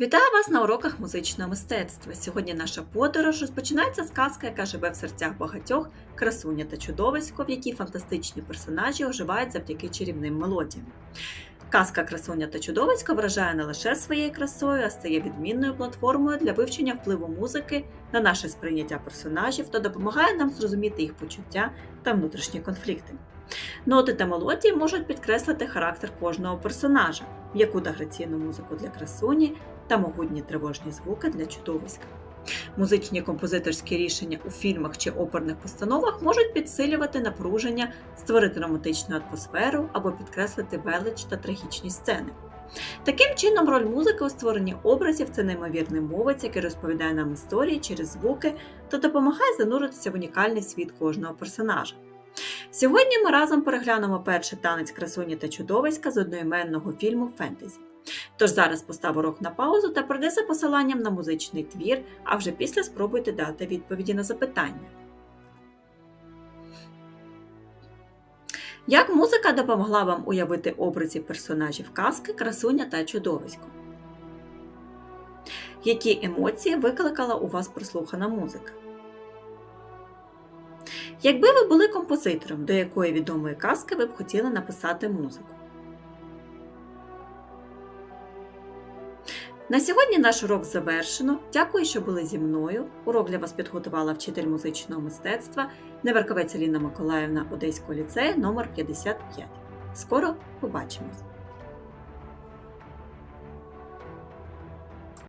Вітаю вас на уроках музичного мистецтва. Сьогодні наша подорож розпочинається з казки, яка живе в серцях багатьох, красуня та чудовисько, в якій фантастичні персонажі оживають завдяки чарівним мелодіям. Казка Красуня та чудовисько вражає не лише своєю красою, а стає відмінною платформою для вивчення впливу музики на наше сприйняття персонажів та допомагає нам зрозуміти їх почуття та внутрішні конфлікти. Ноти та мелодії можуть підкреслити характер кожного персонажа, м'яку та граційну музику для красуні та могутні тривожні звуки для чудовиська. Музичні композиторські рішення у фільмах чи оперних постановах можуть підсилювати напруження, створити романтичну атмосферу або підкреслити велич та трагічні сцени. Таким чином, роль музики у створенні образів це неймовірний мовець, який розповідає нам історії через звуки та допомагає зануритися в унікальний світ кожного персонажа. Сьогодні ми разом переглянемо перший танець красуні та чудовиська з одноіменного фільму Фентезі. Тож зараз постав урок на паузу та пройди за посиланням на музичний твір, а вже після спробуйте дати відповіді на запитання. Як музика допомогла вам уявити образи персонажів казки, красуня та чудовисько? Які емоції викликала у вас прослухана музика? Якби ви були композитором, до якої відомої казки ви б хотіли написати музику? На сьогодні наш урок завершено. Дякую, що були зі мною. Урок для вас підготувала вчитель музичного мистецтва Неверковець Аліна Миколаївна Одеського ліцею номер 55. Скоро побачимось!